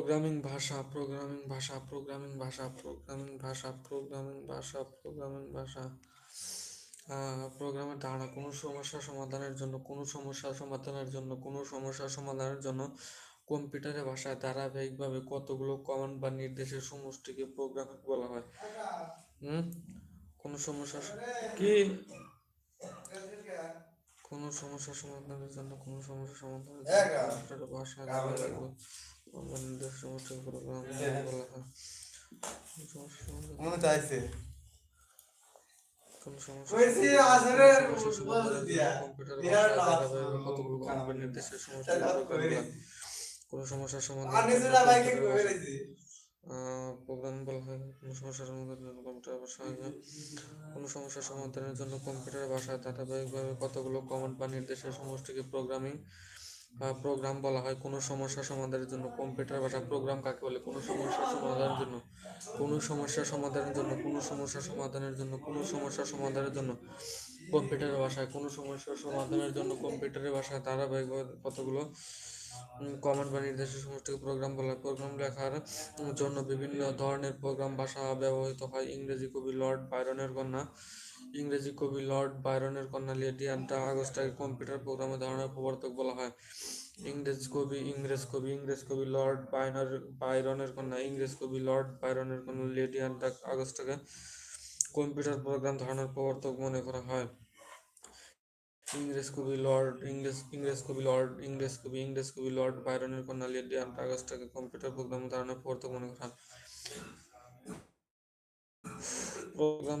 Programming ভাষা programming ভাষা programming ভাষা প্রোগ্রামিং ভাষা প্রোগ্রামিং ভাষা প্রোগ্রামিং ভাষা। প্রোগ্রামের ধারণা কোনো সমস্যা সমাধানের জন্য কোনো সমস্যা সমাধানের জন্য কোনো সমস্যা সমাধানের জন্য কম্পিউটারের ভাষায় ধারাবাহিকভাবে কতগুলো কমান্ড বা নির্দেশের সমষ্টিকে প্রোগ্রামিং বলা হয়। হুম? কোনো সমস্যা কি? কোনো সমস্যা সমাধানের জন্য কোনো সমস্যা সমাধানের জন্য কম্পিউটারের কোনো সমস্যা সমাধানের চাইছে কোনো সমস্যা কইছি সমাধানের আসলে জন্য সমস্যা সমাধানের দিয়া, দিয়া ভাষায় না ধারাবাহিকভাবে কতগুলো কমান্ড নির্দেশের সমষ্টিকে সেটা প্রোগ্রামিং বলা হয় কোনো সমস্যার সমাধানের জন্য কম্পিউটার ভাষায় কোনো সমস্যার সমাধানের জন্য কম্পিউটার ভাষায় কতগুলো কমান্ড বা নির্দেশের সমষ্টিকে প্রোগ্রামিং প্রোগ্রাম বলা হয়, কোনো সমস্যা সমাধানের জন্য কম্পিউটার ভাষা প্রোগ্রাম কাকে বলে, কোনো সমস্যা সমাধানের জন্য, কোনো সমস্যা সমাধানের জন্য, কোনো সমস্যা সমাধানের জন্য, কোনো সমস্যা সমাধানের জন্য কম্পিউটারের ভাষায়, কোনো সমস্যার সমাধানের জন্য কম্পিউটারের ভাষায় ধারাবাহিকভাবে কতগুলো কমান্ড বা নির্দেশের সমষ্টিকে প্রোগ্রাম বলা হয়। প্রোগ্রাম লেখার জন্য বিভিন্ন ধরনের প্রোগ্রাম ভাষা ব্যবহৃত হয়। ইংরেজি কবি লর্ড বাইরনের কন্যা। ইংরেজি কবি লর্ড বায়রনের কন্যা লেডি অ্যান্টা আগস্টাকে কম্পিউটার প্রোগ্রামের ধারণার প্রবর্তক বলা হয়। ইংরেজ কবি ইংরেজ কবি ইংরেজ কবি লর্ড বায়নার বায়রনের কন্যা, ইংরেজ কবি লর্ড বায়রনের কন্যা লেডি অ্যান্টা আগস্টাকে কম্পিউটার প্রোগ্রাম ধারণার প্রবর্তক মনে করা হয়। ইংরেজ কবি লর্ড, ইংরেজ ইংরেজ কবি লর্ড, ইংরেজ কবি ইংরেজ কবি লর্ড বায়রনের কন্যা লেডি অ্যান্ড আগস্টাকে কম্পিউটার প্রোগ্রাম ধারণার প্রবর্তক মনে করা হয়। প্রোগ্রাম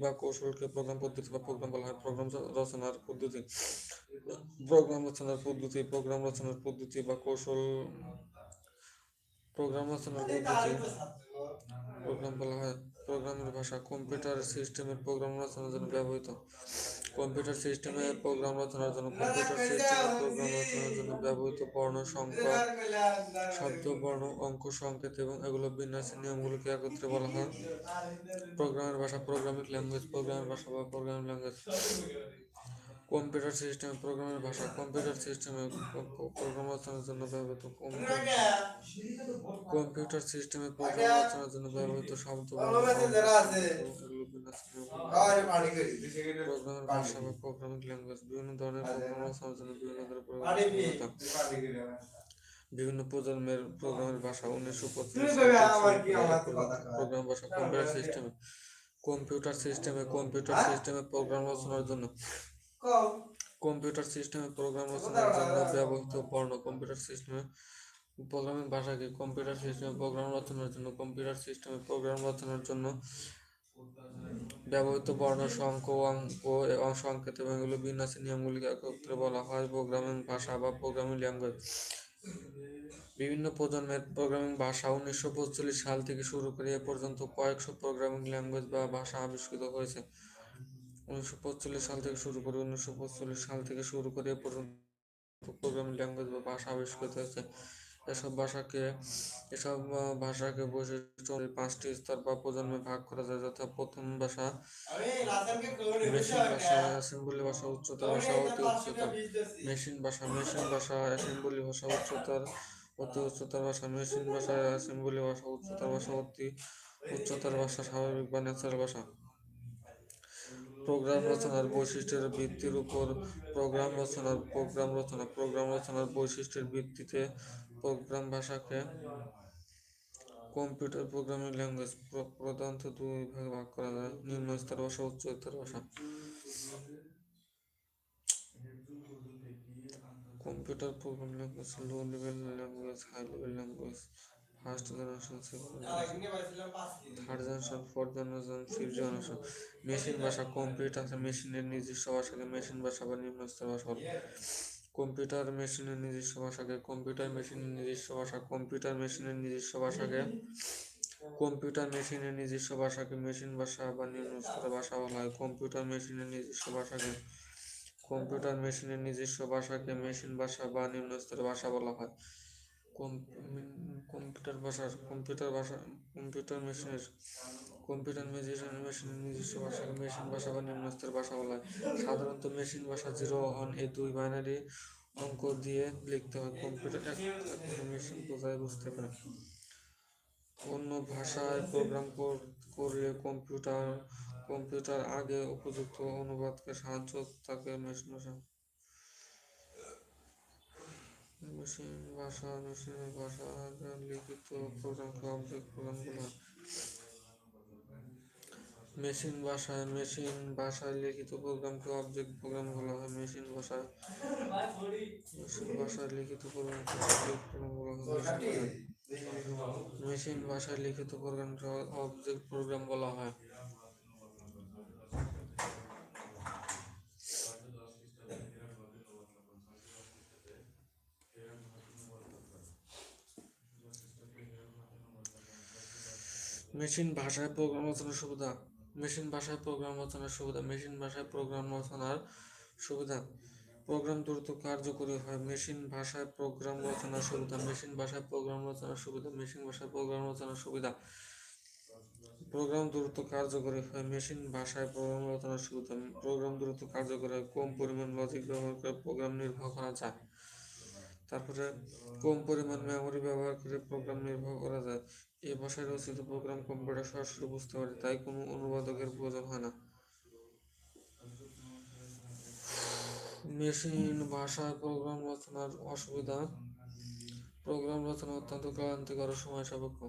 বা কৌশলকে প্রোগ্রাম পদ্ধতি বা প্রোগ্রাম বলা হয়, প্রোগ্রাম রচনার পদ্ধতি। প্রোগ্রাম রচনার পদ্ধতি, প্রোগ্রাম রচনার পদ্ধতি বা কৌশল, প্রোগ্রাম রচনার পদ্ধতি। প্রোগ্রাম বলা হয়, প্রোগ্রামের ভাষা, কম্পিউটার সিস্টেমের প্রোগ্রাম রচনার জন্য ব্যবহৃত। কম্পিউটার সিস্টেমে প্রোগ্রাম রচনার জন্য, কম্পিউটার সিস্টেমের প্রোগ্রাম রচনার জন্য ব্যবহৃত বর্ণ সংখ্যা শব্দ বর্ণ অঙ্ক সংকেত এবং এগুলো বিন্যাসের নিয়মগুলোকে একত্রে বলা হয়। প্রোগ্রামের ভাষা প্রোগ্রামিং ল্যাঙ্গুয়েজ, প্রোগ্রামের ভাষা বা প্রোগ্রামিং ল্যাঙ্গুয়েজ। কম্পিউটার সিস্টেমে, প্রোগ্রামের ভাষা, কম্পিউটার সিস্টেমে প্রোগ্রাম রচনার জন্য ব্যবহৃত কম্পিউটার কম্পিউটার সিস্টেমে প্রোগ্রাম রচনার জন্য ব্যবহৃত শব্দ প্রোগ্রামের ভাষা বা প্রোগ্রামিং ল্যাঙ্গুয়েজ বিভিন্ন ধরনের প্রোগ্রাম রচনার জন্য বিভিন্ন ধরনের প্রোগ্রাম বিভিন্ন প্রজন্মের প্রোগ্রামের ভাষা উনিশশো? প্রোগ্রাম ভাষা কম্পিউটার সিস্টেমে কম্পিউটার সিস্টেমে কম্পিউটার সিস্টেমে প্রোগ্রাম রচনার জন্য। কম্পিউটার সিস্টেমে প্রোগ্রাম রচনার জন্য ব্যবহৃত বর্ণ কম্পিউটার সিস্টেমে প্রোগ্রামিং ভাষাকে কম্পিউটার সিস্টেমে প্রোগ্রাম রচনার জন্য, কম্পিউটার সিস্টেমে প্রোগ্রাম রচনার জন্য ব্যবহৃত বর্ণ সংখ্য অঙ্ক এবং সংকেত এবং এগুলো বিন্যাসের নিয়মগুলিকে একত্রে বলা হয় প্রোগ্রামিং ভাষা বা প্রোগ্রামিং ল্যাঙ্গুয়েজ। বিভিন্ন প্রজন্মের প্রোগ্রামিং ভাষা উনিশশো পঁয়তাল্লিশ সাল থেকে শুরু করে এ পর্যন্ত কয়েকশো প্রোগ্রামিং ল্যাঙ্গুয়েজ বা ভাষা আবিষ্কৃত হয়েছে। উনিশশো পঁয়তাল্লিশ সাল থেকে শুরু করে উনিশশো পঁয়তাল্লিশ সাল থেকে শুরু করে এ পর্যন্ত প্রোগ্রামিং ল্যাঙ্গুয়েজ বা ভাষা আবিষ্কৃত হয়েছে। এসব ভাষাকে এসব ভাষাকে বৈশিষ্ট্য পাঁচটি স্তর বা প্রজন্মে ভাগ করা যায় যথা প্রথম ভাষা মেশিন ভাষা, অ্যাসেম্বলি ভাষা উচ্চতর ভাষা, অতি উচ্চতর। মেশিন ভাষা মেশিন ভাষা, অ্যাসেম্বলি ভাষা উচ্চতর, অতি উচ্চতর ভাষা, মেশিন ভাষা, অ্যাসেম্বলি ভাষা উচ্চতর ভাষা, অতি উচ্চতর ভাষা, স্বাভাবিক বা ন্যাচারাল ভাষা। প্রোগ্রাম রচনার বৈশিষ্ট্যের ভিত্তির উপর প্রোগ্রাম রচনার, প্রোগ্রাম রচনা, প্রোগ্রাম রচনার বৈশিষ্ট্যের ভিত্তিতে প্রোগ্রাম ভাষাকে কম্পিউটার প্রোগ্রামিং ল্যাঙ্গুয়েজ প্রধানত দুই ভাগে ভাগ করা যায়, নিম্ন স্তর ভাষা, উচ্চ স্তর ভাষা। Computer program language, low level language, high level language, first generation third generation, fourth generation, fifth generation. Machine ভাষা কম্পিউটার মেশিনের নিজস্ব ভাষাকে মেশিন ভাষা বা নিম্ন স্তর ভাষা কম্পিউটার মেশিনের নিজস্ব ভাষাকে, কম্পিউটার মেশিনের নিজস্ব ভাষা, কম্পিউটার মেশিনের নিজস্ব ভাষাকে, কম্পিউটার মেশিনের নিজস্ব ভাষাকে মেশিন ভাষা বা নিম্নস্তর ভাষা বলা হয়। কম্পিউটার মেশিনের নিজস্ব ভাষাকে, কম্পিউটার মেশিনের নিজস্ব ভাষাকে মেশিন ভাষা বা নিম্নস্তর ভাষা বলা হয়। কম্পিউটার ভাষার, কম্পিউটার ভাষা, কম্পিউটার মেশিনের কম্পিউটার মেশিনের মেশিনের নিজস্ব ভাষাকে মেশিন ভাষা বা নিম্ন স্তরের ভাষা বলা হয়। সাধারণত মেশিন ভাষা জিরো ওয়ান এ দুই বাইনারি অঙ্ক দিয়ে লিখতে হয়। কম্পিউটার মেশিন কোথায় বুঝতে পারে। অন্য ভাষায় প্রোগ্রাম করলে কম্পিউটার কম্পিউটার আগে উপযুক্ত অনুবাদকে সাহায্য তাকে মেশিন ভাষা মেশিন, ভাষা মেশিনের ভাষা লিখিত অবজেক্ট প্রোগ্রাম বলা হয় মেশিন ভাষায় মেশিন ভাষায় লিখিত প্রোগ্রামকে অবজেক্ট প্রোগ্রাম বলা হয় মেশিন ভাষায়। মেশিন ভাষায় লিখিত প্রোগ্রামকে অবজেক্ট প্রোগ্রাম বলা হয় মেশিন ভাষায়। লিখিত প্রোগ্রামকে অবজেক্ট প্রোগ্রাম বলা হয়। মেশিন ভাষায় প্রোগ্রাম রচনার সুবিধা। মেশিন ভাষায় প্রোগ্রাম রচনার সুবিধা। মেশিন ভাষায় প্রোগ্রাম রচনার সুবিধা। প্রোগ্রাম দ্রুত কার্যকরী হয়। মেশিন ভাষায় প্রোগ্রাম রচনার সুবিধা। মেশিন ভাষায় প্রোগ্রাম রচনার সুবিধা। মেশিন ভাষায় প্রোগ্রাম রচনার সুবিধা। প্রোগ্রাম দ্রুত কার্যকরী হয়। মেশিন ভাষায় প্রোগ্রাম রচনার সুবিধা। প্রোগ্রাম দ্রুত কার্যকরী হয়। কম পরিমাণ লজিক ব্যবহার করে প্রোগ্রাম নির্ভর করা যায়। তারপরে কম পরিমাণ মেমরি ব্যবহার করে প্রোগ্রাম নির্ভর করা যায়। এই ভাষায় রচিত প্রোগ্রাম কম্পিউটার সরাসরি বুঝতে পারে, তাই কোনো অনুবাদকের প্রয়োজন হয় না। মেশিন ভাষায় প্রোগ্রাম রচনার অসুবিধা। প্রোগ্রাম রচনা অত্যন্ত ক্লান্তিকর সময় সাপেক্ষ